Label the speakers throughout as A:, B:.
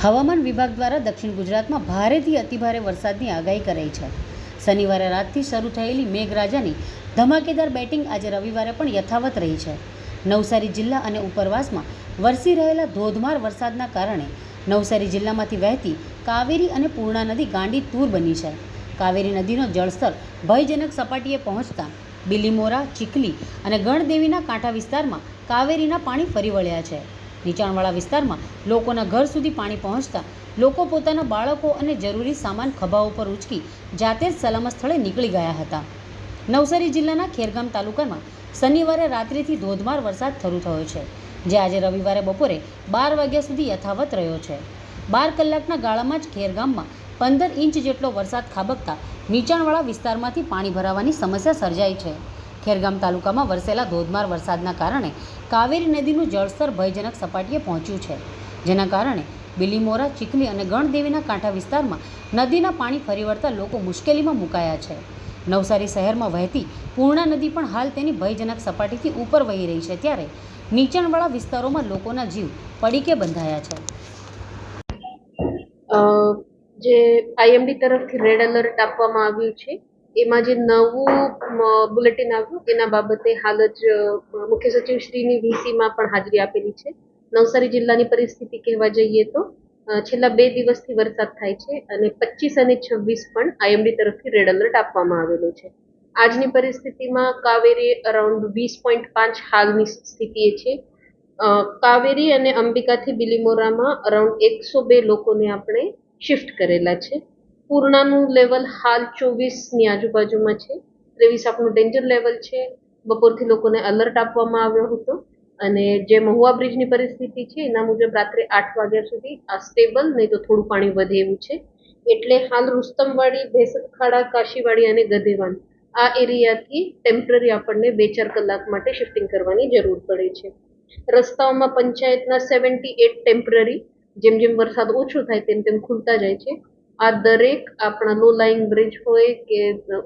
A: હવામાન વિભાગ દ્વારા દક્ષિણ ગુજરાતમાં ભારેથી અતિભારે વરસાદની આગાહી કરાઈ છે. શનિવારે રાતથી શરૂ થયેલી મેઘરાજાની ધમાકેદાર બેટિંગ આજે રવિવારે પણ યથાવત રહી છે. નવસારી જિલ્લા અને ઉપરવાસમાં વરસી રહેલા ધોધમાર વરસાદના કારણે નવસારી જિલ્લામાંથી વહેતી કાવેરી અને પૂર્ણા નદી ગાંડી તૂર બની છે. કાવેરી નદીનો જળસ્તર ભયજનક સપાટીએ પહોંચતા બિલીમોરા, ચીખલી અને ગણદેવીના કાંઠા વિસ્તારમાં કાવેરીના પાણી ફરી વળ્યા છે. નીચાણવાળા વિસ્તારમાં લોકોના ઘર સુધી પાણી પહોંચતા લોકો પોતાના બાળકો અને જરૂરી સામાન ખભા ઉપર ઉચકી જાતે જ સલામત સ્થળે નીકળી ગયા હતા. નવસારી જિલ્લાના ખેરગામ તાલુકામાં શનિવારે રાત્રિથી ધોધમાર વરસાદ શરૂ થયો છે, જે આજે રવિવારે બપોરે બાર વાગ્યા સુધી યથાવત રહ્યો છે. બાર કલાકના ગાળામાં જ ખેરગામમાં પંદર ઇંચ જેટલો વરસાદ ખાબકતા નીચાણવાળા વિસ્તારમાંથી પાણી ભરાવાની સમસ્યા સર્જાઈ છે. ખેરગામ તાલુકામાં વરસેલા ધોધમાર વરસાદના કારણે કાવેરી નદીનું જળસ્તર ભયજનક સપાટીએ પહોંચ્યું છે. જેના કારણે બિલીમોરા, ચીખલી અને ગણદેવીના કાંઠા વિસ્તારમાં નદીના પાણી ફરી વળતા લોકો મુશ્કેલીમાં મુકાયા છે. નવસારી શહેરમાં વહેતી પૂર્ણા નદી પણ હાલ તેની ભયજનક સપાટીથી ઉપર વહી રહી છે ત્યારે નીચાણવાળા વિસ્તારોમાં લોકોના જીવ પડીકે બંધાયા છે.
B: જે આઈએમડી તરફથી રેડ એલર્ટ આપવામાં આવ્યું છે, એમાં જે નવું બુલેટિન આવ્યું, એના બાબતે હાલ જ મુખ્ય સચિવ શ્રીની વીસીમાં પણ હાજરી આપેલી છે. નવસારી જિલ્લાની પરિસ્થિતિ કહેવા જઈએ તો છેલ્લા બે દિવસથી વરસાદ થાય છે અને પચીસ અને છવ્વીસ પણ આઈએમડી તરફથી રેડ એલર્ટ આપવામાં આવેલો છે. આજની પરિસ્થિતિમાં કાવેરી અરાઉન્ડ વીસ પોઈન્ટ પાંચ હાલની સ્થિતિએ છે. કાવેરી અને અંબિકાથી બિલીમોરામાં અરાઉન્ડ એકસો બે લોકોને આપણે શિફ્ટ કરેલા છે. પૂર્ણાનું લેવલ હાલ ચોવીસની આજુબાજુમાં છે. ત્રેવીસ આપણું ડેન્જર લેવલ છે. બપોરથી લોકોને અલર્ટ આપવામાં આવ્યો હતો. અને જે મહુવા બ્રિજની પરિસ્થિતિ છે, એના મુજબ રાત્રે આઠ વાગ્યા સુધી આ સ્ટેબલ નહીં તો થોડું પાણી વધે એવું છે. એટલે હાલ રુસ્તમવાડી ભેસતખાડા કાશીવાડી અને ગધેવાન આ એરિયાથી ટેમ્પરરી આપણને બે ચાર કલાક માટે શિફ્ટિંગ કરવાની જરૂર પડે છે. રસ્તાઓમાં પંચાયતના સેવન્ટી એટ ટેમ્પરરી જેમ જેમ વરસાદ ઓછો થાય તેમ તેમ ખુલતા જાય છે. આ દરેક આપણા લો લાઇંગ બ્રિજ હોય કે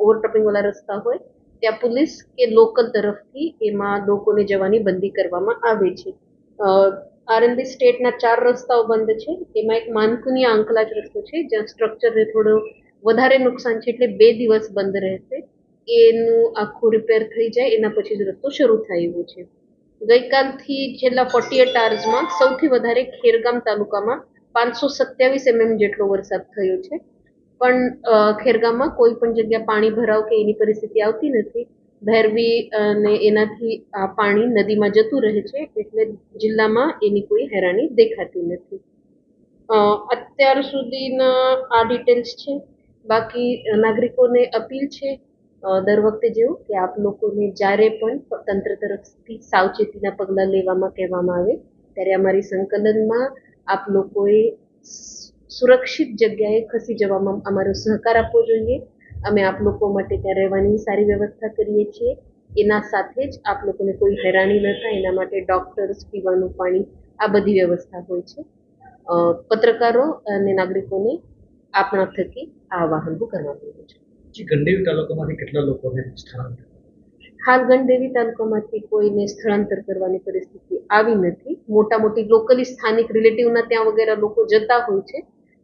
B: ઓવરટપિંગવાળા રસ્તા હોય, ત્યાં પોલીસ કે લોકલ તરફથી એમાં લોકોને જવાની બંધી કરવામાં આવે છે. આરએનબી સ્ટેટના ચાર રસ્તાઓ બંધ છે. એમાં એક માનકુની આંકલાજ રસ્તો છે, જ્યાં સ્ટ્રક્ચરને થોડો વધારે નુકસાન છે એટલે બે દિવસ બંધ રહેશે. એનું આખું રિપેર થઈ જાય, એના પછી જ રસ્તો શરૂ થાય એવો છે. ગઈકાલથી છેલ્લા ફોર્ટી એટ આવર્સમાં સૌથી વધારે ખેરગામ તાલુકામાં પાંચસો સત્યાવીસ એમએમ જેટલો વરસાદ થયો છે. પણ ખેરગામમાં કોઈ પણ જગ્યા પાણી ભરાવ કે એની પરિસ્થિતિ આવતી નથી. ભૈરવી અને એનાથી આ પાણી નદીમાં જતું રહે છે એટલે જિલ્લામાં એની કોઈ હેરાની દેખાતી નથી. અત્યાર સુધીના આ ડિટેલ્સ છે. બાકી નાગરિકોને અપીલ છે દર વખતે જેવું કે આપ લોકોને જ્યારે પણ તંત્ર તરફથી સાવચેતીના પગલાં લેવામાં કહેવામાં આવે, ત્યારે અમારી સંકલનમાં આપ લોકોએ સુરક્ષિત જગ્યાએ ખસી જવામાં અમારો સહકાર આપવો જોઈએ. અમે આપ લોકો માટે ત્યાં રહેવાની સારી વ્યવસ્થા કરીએ છીએ. એના સાથે જ આપ લોકોને કોઈ હેરાની ન થાય. એના માટે ડૉક્ટર્સ પીવાનું પાણી, આ બધી વ્યવસ્થા હોય છે. પત્રકારો અને નાગરિકોને આપણા થકી આ આવાહન હું કરવા માંગુ છું.
C: ગંડેવી તાલુકામાંથી કેટલા લોકોને સ્થળાંતર?
B: હાલ ગણદેવી તાલુકામાંથી કોઈને સ્થળાંતર કરવાની પરિસ્થિતિ આવી નથી. મોટા મોટી લોકલી સ્થાનિક રિલેટિવના ત્યાં વગેરે લોકો જતા હોય છે.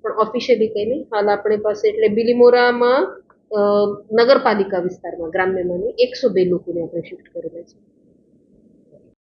B: પણ ઓફિશિયલી કંઈ નહીં, હાલ આપણે પાસે એટલે બિલીમોરામાં નગરપાલિકા વિસ્તારમાં ગ્રામ્યમાંની એકસો બે લોકોને આપણે શિફ્ટ કરેલા છે.